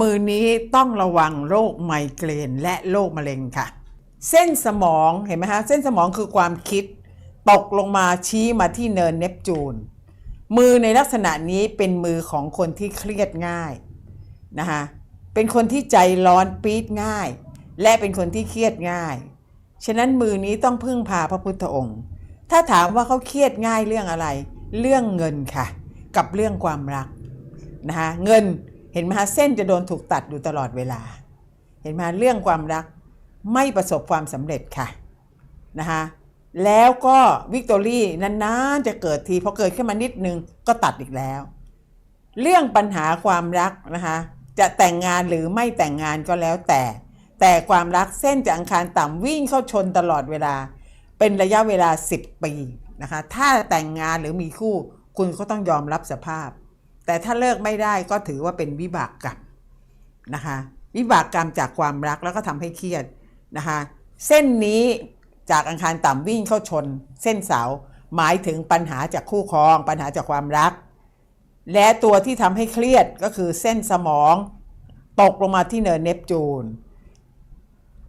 มือนี้ต้องระวังโรคไมเกรนและโรคมะเร็งค่ะ เส้นสมองเห็นไหมฮะเส้นสมองคือความคิด ตกลงมาชี้มาที่เนินเนปจูน มือในลักษณะนี้เป็นมือของคนที่เครียดง่ายนะคะเป็นคนที่ใจร้อนปี๊ดง่าย และเป็นคนที่เครียดง่าย ฉะนั้นมือนี้ต้องพึ่งพาพระพุทธองค์ ถ้าถามว่าเขาเครียดง่ายเรื่องอะไร เรื่องเงินค่ะ กับเรื่องความรักนะคะเงิน เห็นไหมคะเส้นจะโดนถูกตัดอยู่ตลอดเวลา เห็นไหมเรื่องความรักไม่ประสบความสำเร็จค่ะนะคะแล้วก็วิกตอรี่นานๆจะเกิดทีพอเกิดขึ้นมานิดนึงก็ตัดอีกแล้ว เรื่องปัญหาความรักนะคะจะแต่งงานหรือไม่แต่งงานก็แล้วแต่ แต่ความรักเส้นจากอังคารต่ำวิ่งเข้าชนตลอดเวลา เป็นระยะเวลา 10 ปีนะคะถ้าแต่งงานหรือมีคู่คุณก็ต้องยอมรับสภาพ แต่ถ้าเลิกไม่ได้ก็ถือว่าเป็นวิบากกรรมนะคะวิบากกรรมจากความรักแล้วก็ทำให้เครียดนะคะเส้นนี้จากอังคารต่ำวิ่งเข้าชน เส้นเสาหมายถึงปัญหาจากคู่ครอง ปัญหาจากความรัก และตัวที่ทำให้เครียดก็คือเส้นสมองตกลงมาที่เนินเนปจูน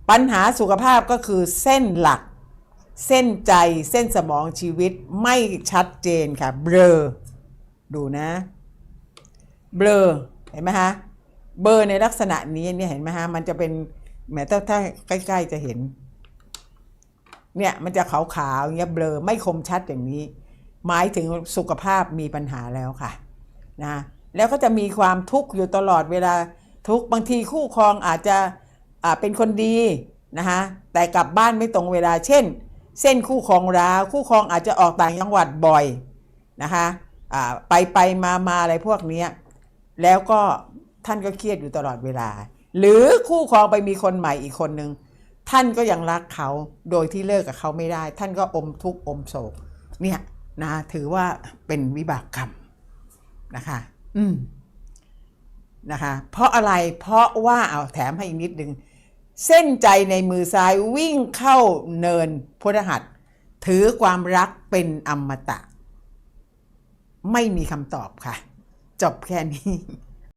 ปัญหาสุขภาพก็คือเส้นหลัก เส้นใจเส้นสมองชีวิตไม่ชัดเจนค่ะเบลอดูนะ เบลอเห็นไหมฮะเบลอในลักษณะนี้เนี่ยเห็นไหมฮะมันจะเป็นแหมถ้าถ้าใกล้ ๆจะเห็น เนี่ยมันจะขาวๆอย่างเงี้ยเบลอไม่คมชัดอย่างนี้ หมายถึงสุขภาพมีปัญหาแล้วค่ะนะแล้วก็จะมีความทุกข์อยู่ตลอดเวลาทุกบางทีคู่ครองอาจจะอ่าเป็นคนดีนะคะแต่กลับบ้านไม่ตรงเวลา เช่น เส้นคู่ครองร้าวคู่ครองอาจจะออกต่างจังหวัดบ่อยนะคะอ่าไปไปมามาอะไรพวกเนี้ย แล้วก็ท่านก็เครียดอยู่ตลอดเวลา หรือคู่ครองไปมีคนใหม่อีกคนนึง ท่านก็ยังรักเขาโดยที่เลิกกับเขาไม่ได้ ท่านก็อมทุกข์อมโศก เนี่ยนะถือว่าเป็นวิบากกรรมนะคะ อืมนะคะ เพราะอะไรเพราะว่าเอาแถมให้อีกนิดนึง เส้นใจในมือซ้ายวิ่งเข้าเนินพฤหัส ถือความรักเป็นอมตะ ไม่มีคำตอบค่ะ จบแค่นี้